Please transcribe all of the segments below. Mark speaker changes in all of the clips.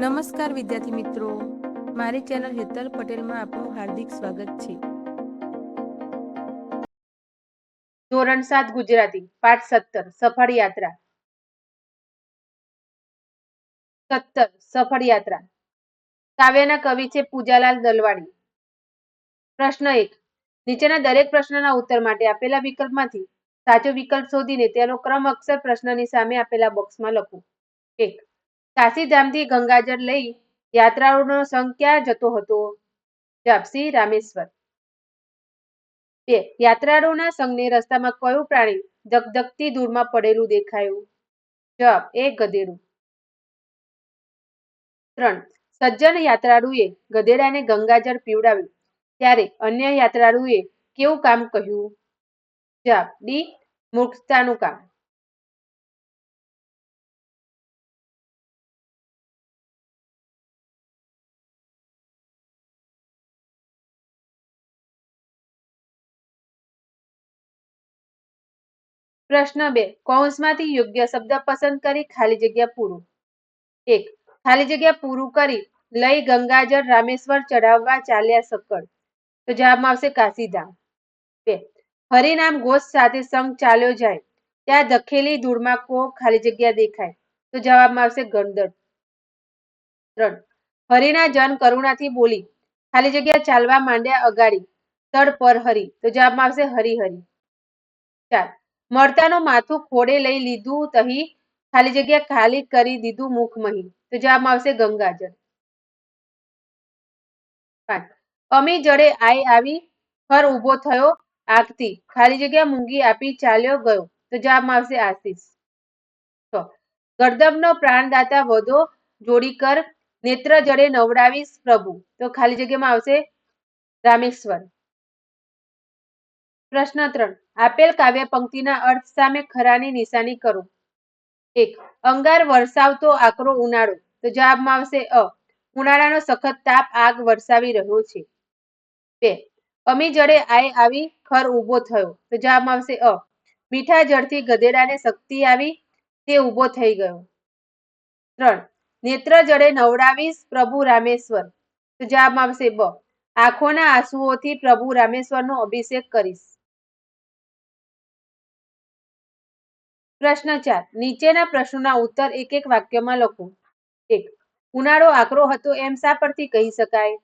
Speaker 1: નમસ્કાર વિદ્યાર્થી મિત્રો. મારી ચેનલ હેતલ પટેલમાં આપનું હાર્દિક સ્વાગત છે.
Speaker 2: ધોરણ સાત ગુજરાતી, પાઠ સત્તર સફળ યાત્રા સત્તર સફળ યાત્રા કાવ્યના કવિ છે પૂજાલાલ દલવાડી પ્રશ્ન એક, નીચેના દરેક પ્રશ્નના ઉત્તર માટે આપેલા વિકલ્પમાંથી સાચો વિકલ્પ શોધીને તેનો ક્રમ અક્ષર પ્રશ્નની સામે આપેલા બોક્સમાં લખો. એક કાશીધામથી ગંગાજળ લઈ યાત્રાળુનો સંઘ ક્યાં જતો હતો. જપસી રામેશ્વર. બે, યાત્રાળુના સંઘને રસ્તામાં કયું પ્રાણી ધગધગતી દૂરમાં પડેલું દેખાયું? જપ એ ગધેડું. ત્રણ, સજ્જન યાત્રાળુએ ગધેડાને ગંગાજળ પીવડાવ્યું. ત્યારે અન્ય યાત્રાળુએ કેવું કામ કહ્યું? જવાબ ડી, મૂર્ખતાનું કામ. પ્રશ્ન બે. કૌંસમાંથી યોગ્ય શબ્દ પસંદ કરી ખાલી જગ્યા પૂરું. એક. ખાલી જગ્યા પૂરું કરી લઈ ગંગાજળ રામેશ્વર ચઢાવવા ચાલ્યા સકળ. તો જવાબમાં આવશે કાશીધામ. બે. હરિનામ ઘોષ સાથે સંઘ ચાલ્યો જાય. ત્યાં દખેલી ધૂળમાં કો ખાલી જગ્યા દેખાય. તો જવાબમાં આવશે ગણદટ ત્રણ. હરિના જન કરુણાથી બોલી, ખાલી જગ્યા ચાલવા માંડ્યા અગાડી. તળ પર હરી. તો જવાબમાં આવશે હરિહરી. ચાર. મળતાનું માથું ખોડે લઈ લીધું તહી ખાલી જગ્યા ખાલી કરી દીધું મુખ મહી. તો જવાબમાં આવશે ગંગાજળ. અમી જડે આઈ આવી ખર ઊભો થયો આગતી ખાલી જગ્યા મૂંગી આપી ચાલ્યો ગયો. તો જવાબમાં આવશે આશીષ. ગર્દબનો પ્રાણદાતા વધો જોડી કર નેત્ર જડે નવડાવીશ પ્રભુ. તો ખાલી જગ્યામાં આવશે રામેશ્વર. પ્રશ્ન ત્રણ. આપેલ કાવ્ય પંક્તિના અર્થ સામે ખરાની નિશાની કરો. એક, અંગાર વરસાવતો આકરો ઉનાળો. તો જવાબમાં આવશે અ, ઉનાળાનો સખત તાપ આગ વરસાવી રહ્યો છે. બે, અમી જડે આય આવી ખર ઊભો થયો. તો જવાબમાં આવશે અ, મીઠા જળથી ગધેડાને શક્તિ આવી તે ઊભો થઈ ગયો. ત્રણ, નેત્ર જડે નવડાવીશ પ્રભુ રામેશ્વર. તો જવાબમાં આવશે બ, આંખોના આંસુઓથી પ્રભુ રામેશ્વરનો અભિષેક કરીશ. પ્રશ્ન ચાર. નીચેના પ્રશ્નોના ઉત્તર એક એક વાક્યમાં લખો. એક. ઉનાળો આકરો હતો એમ શા પરથી કહી શકાય?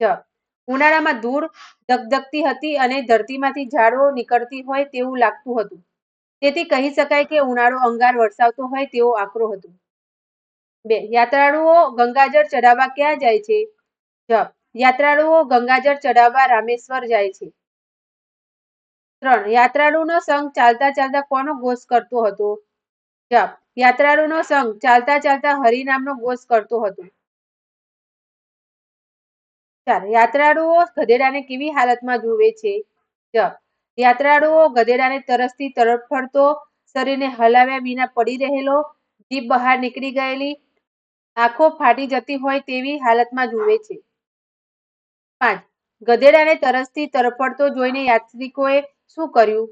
Speaker 2: છ. ઉનાળામાં ધૂળ ધગધગતી હતી અને ધરતીમાંથી ઝાડો નીકળતી હોય તેવું લાગતું હતું. તેથી કહી શકાય કે ઉનાળો અંગાર વરસાવતો હોય તેવો આકરો હતો. બે. યાત્રાળુઓ ગંગાજળ ચડાવવા ક્યાં જાય છે? જ યાત્રાળુઓ ગંગાજળ ચડાવવા રામેશ્વર જાય છે. ત્રણ. યાત્રાળુનો સંઘ ચાલતા ચાલતા કોનો ઘોષ કરતો હતો? જપ યાત્રાળુનો સંઘ ચાલતા ચાલતા હરિનામનો ઘોષ કરતો હતો. ચાર. યાત્રાળુઓ ગધેડાને કેવી હાલતમાં જુએ છે? જપ યાત્રાળુઓ ગધેડાને તરસથી તરફડતો શરીરને હલાવ્યા વિના પડી રહેલો, જીભ બહાર નીકળી ગયેલી, આંખો ફાટી જતી હોય તેવી હાલતમાં જુએ છે. પાંચ. ગધેડાને તરસથી તરફડતો જોઈને યાત્રિકોએ શું કર્યું?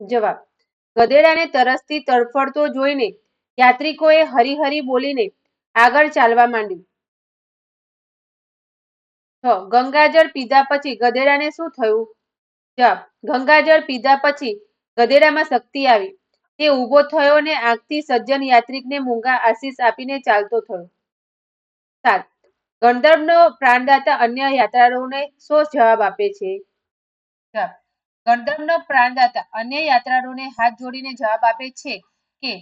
Speaker 2: જવાબ, ગધેડાને તરસથી તડફડતો જોઈને યાત્રિકોએ હરિહરી બોલીને આગળ ચાલવા માંડ્યું. ગંગાજળ પીધા પછી ગધેડાને શું થયું? જવાબ, ગંગાજળ પીધા પછી ગધેડામાં શક્તિ આવી. તે ઊભો થયો ને આંખથી સજ્જન યાત્રિકને મૂંગા આશીષ આપીને ચાલતો થયો. સાત ગંધર્વનો પ્રાણદાતા અન્ય યાત્રાળુઓને શું જવાબ આપે છે? જવાબ ગણધર્વનો પ્રાણદાતા અન્ય યાત્રાળુઓને હાથ જોડીને જવાબ આપે છે કે,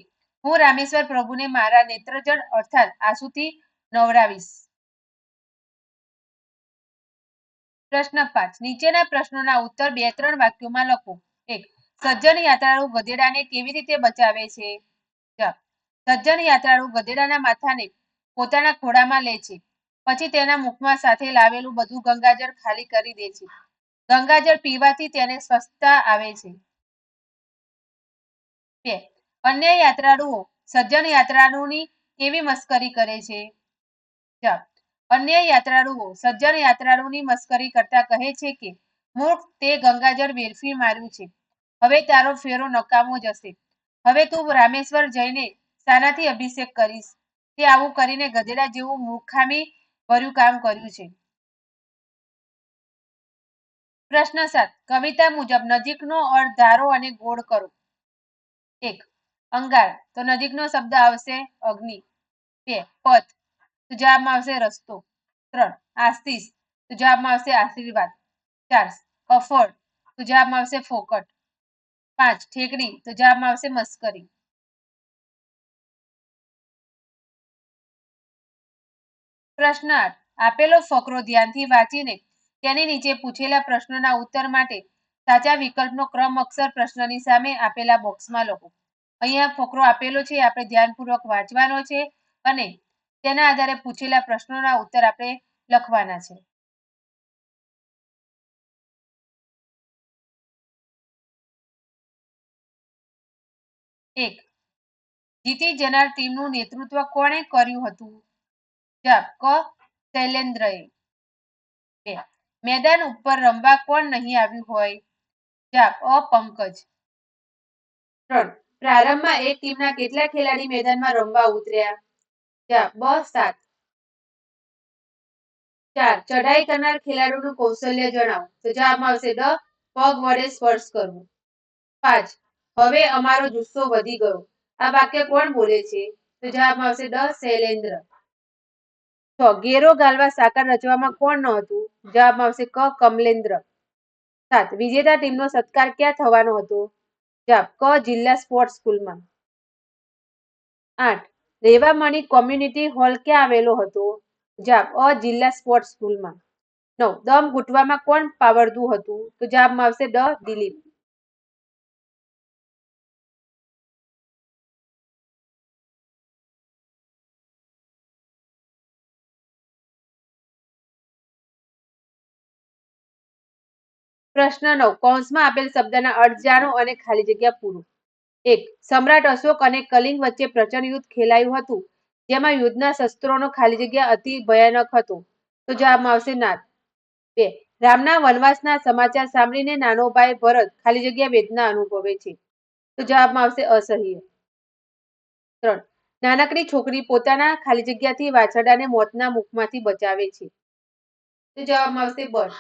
Speaker 2: હું રામેશ્વર પ્રભુને મારા નેત્રજળ અર્થાત આંસુથી નવરાવીશ પ્રશ્ન પાંચ. નીચેના પ્રશ્નોના ઉત્તર બે ત્રણ વાક્યોમાં લખો. એક, સજ્જન યાત્રાળુ ગધેડાને કેવી રીતે બચાવે છે? સજ્જન યાત્રાળુ ગધેડાના માથાને પોતાના ખોળામાં લે છે. પછી તેના મુખમાં સાથે લાવેલું બધું ગંગાજળ ખાલી કરી દે છે. ગંગાજળ પીવાથી તેને સ્વસ્થતા આવે છે. બે અન્ય યાત્રાળુઓ સજ્જન યાત્રાળુની કેવી મસ્કરી કરે છે? જવાબ અન્ય યાત્રાળુઓ સજ્જન યાત્રાળુની મસ્કરી કરતા કહે છે કે મૂર્ખ તે ગંગાજળ વેરફી માર્યું છે. હવે તારો ફેરો નકામો જશે. હવે તું રામેશ્વર જઈને શાનાથી અભિષેક કરીશ. તે આવું કરીને ગધેડા જેવું મૂર્ખામી ભર્યું કામ કર્યું છે. પ્રશ્ન સાત. કવિતા મુજબ નજીકનો અર્થ ધારો અને ગોળ કરો. એક. અંગાર. તો નજીકનો શબ્દ આવશે અગ્નિ. બે. પથ. તો જવાબમાં આવશે રસ્તો. ત્રણ. આસ્તિસ તો જવાબમાં આવશે આશીર્વાદ. ચાર. કફળ તો જવાબમાં આવશે ફોકટ. પાંચ. ઠેકડી. તો જવાબમાં આવશે મસ્કરી. પ્રશ્ન આઠ. આપેલો ફકરો ધ્યાનથી વાંચીને તેની નીચે પૂછેલા પ્રશ્નોના ઉત્તર માટે સાચા વિકલ્પનો ક્રમ અક્ષર પ્રશ્નની સામે આપેલા બોક્સમાં લખો. અહીંયા ફકરો આપેલો છે, આપણે ધ્યાનપૂર્વક વાંચવાનો છે અને તેના આધારે પૂછેલા પ્રશ્નોના ઉત્તર આપણે લખવાના છે. એક, જીતી જનાર ટીમનું નેતૃત્વ કોણે કર્યું હતું? જવાબ ક, શૈલેન્દ્રએ. બે મેદાન ઉપર રમવા કોણ નહીં આવ્યું હોય? જવાબ, અ, પંકજ. પ્રારંભમાં એક ટીમના કેટલા ખેલાડી મેદાનમાં રમવા ઉતર્યા? જવાબ, બ, સાત. ચાર. ચઢાઈ કરનાર ખેલાડીનું કૌશલ્ય જણાવો. તો જવાબમાં આવશે ડ પગ વડે સ્પર્શ કરવું. પાંચ. હવે અમારો જુસ્સો વધી ગયો. આ વાક્ય કોણ બોલે છે? તો જવાબમાં આવશે ડ શૈલેન્દ્ર. છ. ઘેરો ગાલવા સાકાર રચવામાં કોણ ન હતું? જવાબમાં આવશે ક કમલેન્દ્ર. સાત, વિજેતા ટીમનો સત્કાર ક્યાં થવાનો હતો? જવાબ, ક જિલ્લા સ્પોર્ટ્સ સ્કૂલમાં. આઠ, રેવામણી કોમ્યુનિટી હોલ ક્યાં આવેલો હતો? જવાબ, અ જિલ્લા સ્પોર્ટ્સ સ્કૂલમાં. નવ, દમ ઘૂંટવામાં કોણ પાવરદું હતું? તો જવાબમાં આવશે ડ, દિલીપ. પ્રશ્ન નવ કૌંસમાં આપેલ શબ્દના અર્થ અને ખાલી જગ્યા પૂરો. એક, સમ્રાટ અશોક અને કલિંગ વચ્ચે પ્રચંડ યુદ્ધ ખેલાયું હતું, જેમાં યુદ્ધના શસ્ત્રોનો ખાલી જગ્યા અતિ ભયાનક હતો. તો જવાબમાં આવશે નાદ. બે, રામના વનવાસના સમાચાર સાંભળીને નાનો ભાઈ ભરત ખાલી જગ્યા વેદના અનુભવે છે. તો જવાબમાં આવશે અસહ્ય. ત્રણ, નાનકડી છોકરી પોતાના ખાલી જગ્યાથી વાછરડાને મોતના મુખમાંથી બચાવે છે. તો જવાબમાં આવશે બર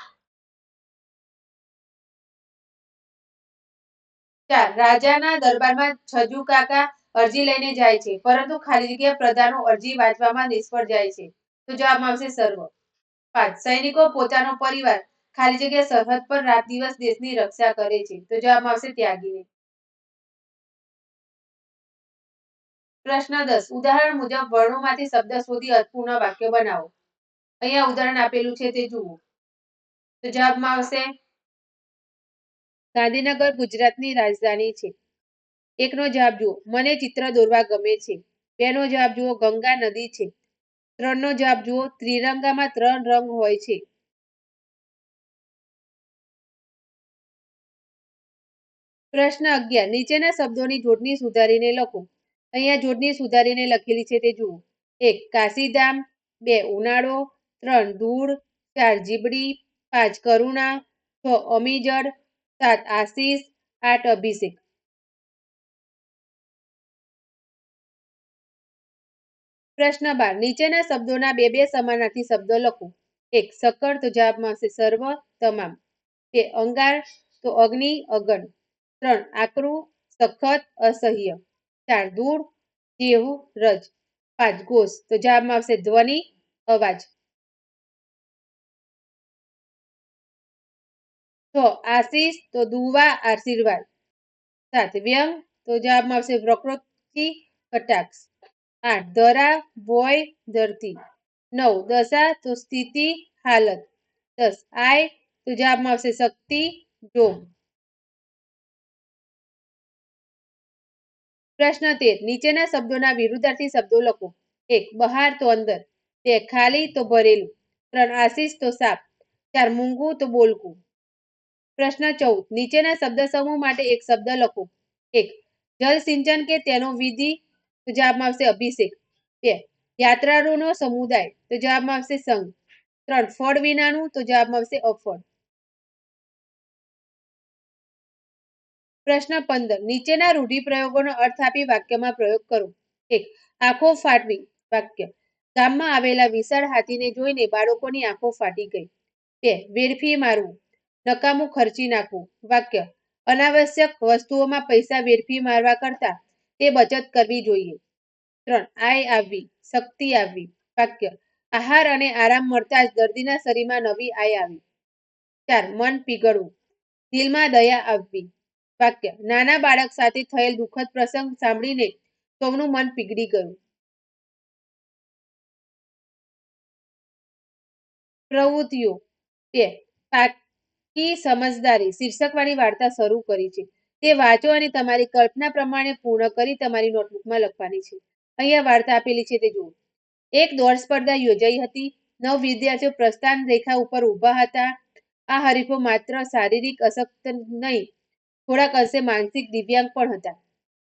Speaker 2: ચાર રાજાના દરબારમાં છજુ કાકા અરજી લઈને જાય છે, પરંતુ ખાલી જગ્યા પ્રધાનો અરજી વાંચવામાં નિષ્ફળ જાય છે. તો જવાબમાં આવશે સર્વ. પાંચ, સૈનિકો પોતાનો પરિવાર ખાલી જગ્યા સરહદ પર રાત દિવસ દેશની રક્ષા કરે છે. તો જવાબમાં આવશે ત્યાગીને. પ્રશ્ન દસ, ઉદાહરણ મુજબ વર્ણોમાંથી શબ્દ શોધી અર્થપૂર્ણ વાક્ય બનાવો. અહીંયા ઉદાહરણ આપેલું છે તે જુઓ. તો જવાબમાં આવશે ગાંધીનગર ગુજરાતની રાજધાની છે. એકનો જવાબ જુઓ. મને ચિત્ર દોરવા ગમે છે. બેનો જવાબ જુઓ. ગંગા નદી છે. ત્રણનો જવાબ જુઓ. ત્રિરંગામાં ત્રણ રંગ હોય છે. પ્રશ્ન અગિયાર. નીચેના શબ્દોની જોડણી સુધારીને લખો. અહીંયા જોડણી સુધારીને લખેલી છે તે જુઓ. એક, કાશીધામ. બે, ઉનાળો. ત્રણ, ધૂળ. ચાર, જીબડી. પાંચ, કરુણા. છ, અમીજડ. સાત આશીષ આઠ અભિષેક પ્રશ્ન બાર. નીચેના શબ્દોના બે બે સમાનાર્થી શબ્દો લખો. એક, સકળ તો જવાબમાં આવશે સર્વ તમામ. બે, અંગાર, તો અગ્નિ, અગન. ત્રણ, આકરું, સખત, અસહ્ય. ચાર દૂર જેવું, રજ. પાંચ, ઘોષ, તો જવાબમાં આવશે ધ્વનિ, અવાજ. છ આશીષ, તો દુવા, આશીર્વાદ. સાત, વ્યંગ, તો જવાબમાં આવશે પ્રકૃતિ કટાક્ષ. આઠ, ધરા, ભોય, ધરતી. નવ, દશા, તો સ્થિતિ, હાલત. દસ, આય, તો જવાબમાં આવશે શક્તિ જોમ પ્રશ્ન તેર, નીચેના શબ્દોના વિરુદ્ધાર્થી શબ્દો લખો. એક, બહાર, તો અંદર. બે, ખાલી, તો ભરેલું. ત્રણ, આશીષ, તો સાપ. ચાર, મૂંગું, તો બોલકું. પ્રશ્ન ચૌદ. નીચેના શબ્દ સમૂહ માટે એક શબ્દ લખો. એક. જલ સિંચન કે તેનો વિધિ? તો જવાબમાં આવશે અભિષેક. બે. યાત્રાળુનો સમુદાય? તો જવાબમાં આવશે સંઘ. ત્રણ. ફળ વિનાનું? તો જવાબમાં આવશે અફળ. પ્રશ્ન પંદર. નીચેના રૂઢિપ્રયોગોનો અર્થ આપી વાક્યમાં પ્રયોગ કરો. એક. આંખો ફાટવી. વાક્ય. ગામમાં આવેલા વિશાળ હાથીને જોઈને બાળકોની આંખો ફાટી ગઈ. બે. વેરફી મારવું. નકામું ખર્ચી નાખવું. વાક્ય, અનાવશ્યક વસ્તુઓમાં પૈસા વેરફી મારવા કરતા તે બચત કરવી જોઈએ. ત્રણ, આય આવવી, શક્તિ આવવી. વાક્ય, આહાર અને આરામ મળતા જ દર્દીના શરીરમાં નવી આય આવી. ચાર, મન પીગળવું. દિલમાં દયા આવવી. વાક્ય, નાના બાળક સાથે થયેલ દુઃખદ પ્રસંગ સાંભળીને સૌનું મન પીગળી ગયું. પ્રવૃત્તિઓ, બે સમજદારી, શીર્ષકવાળી વાર્તા શરૂ કરી છે. તે વાંચો અને તમારી કલ્પના પ્રમાણે પૂર્ણ કરી તમારી નોટબુકમાં લખવાની છે. અહીંયા વાર્તા આપેલી છે તે જુઓ. એક દોડ સ્પર્ધા યોજાઈ હતી. નવ વિદ્યાર્થીઓ પ્રસ્થાન રેખા ઉપર ઊભા હતા. આ હરીફો માત્ર શારીરિક અશક્ત નહીં, થોડાક અંશે માનસિક દિવ્યાંગ પણ હતા.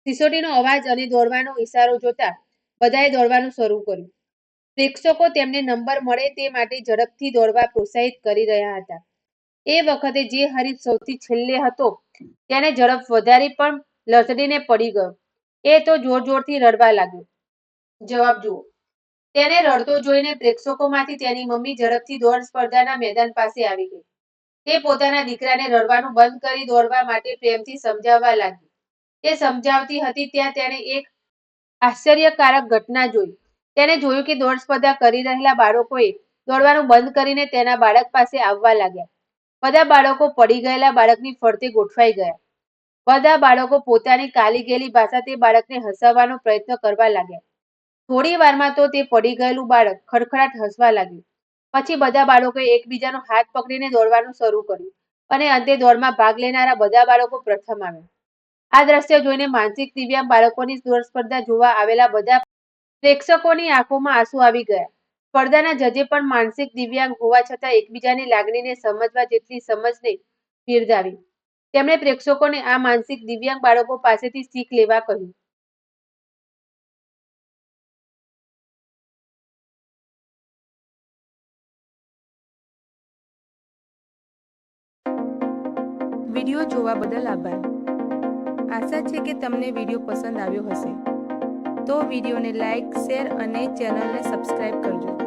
Speaker 2: સિસોટીનો અવાજ અને દોડવાનો ઈશારો જોતા બધાએ દોડવાનું શરૂ કર્યું. પ્રેક્ષકો તેમને નંબર મળે તે માટે ઝડપથી દોડવા પ્રોત્સાહિત કરી રહ્યા હતા. એ વખતે જે હરીફ સૌથી છેલ્લે હતો, તેને ઝડપ વધારી પણ લથડીને પડી ગયો. એ તો જોર જોરથી રડવા લાગ્યો. જવાબ જુઓ. તેને રડતો જોઈને પ્રેક્ષકોમાંથી તેની મમ્મી ઝડપથી દોડ સ્પર્ધાના મેદાન પાસે આવી ગઈ. તે પોતાના દીકરાને રડવાનું બંધ કરી દોડવા માટે પ્રેમથી સમજાવવા લાગી. તે સમજાવતી હતી ત્યાં તેણે એક આશ્ચર્યકારક ઘટના જોઈ. તેને જોયું કે દોડ સ્પર્ધા કરી રહેલા બાળકોએ દોડવાનું બંધ કરીને તેના બાળક પાસે આવવા લાગ્યા. બધા બાળકો પડી ગયેલા બાળકની ફરતે ગોઠવાઈ ગયા. બધા બાળકો પોતાની કાલી ગયેલી ભાષા તે બાળકને હસાવવાનો પ્રયત્ન કરવા લાગ્યા. થોડી વારમાં તો તે પડી ગયેલું બાળક ખડખડાટ હસવા લાગ્યું. પછી બધા બાળકોએ એકબીજાનો હાથ પકડીને દોડવાનું શરૂ કર્યું અને અંતે દોડમાં ભાગ લેનારા બધા બાળકો પ્રથમ આવ્યા. આ દ્રશ્ય જોઈને માનસિક દિવ્યાંગ બાળકોની દોડ સ્પર્ધા જોવા આવેલા બધા પ્રેક્ષકોની આંખોમાં આંસુ આવી ગયા. સ્પર્ધાના જજે પણ માનસિક દિવ્યાંગ હોવા છતાં એકબીજાની લાગણીને સમજવા જેટલી સમજને બિરદાવી. તેમણે પ્રેક્ષકોને આ માનસિક દિવ્યાંગ બાળકો પાસેથી શીખ લેવા કહ્યું.
Speaker 1: વીડિયો જોવા બદલ આભાર. આશા છે કે તમને વીડિયો પસંદ આવ્યો હશે. તો વિડીયોને લાઈક, શેર અને ચેનલને સબસ્ક્રાઈબ કરજો.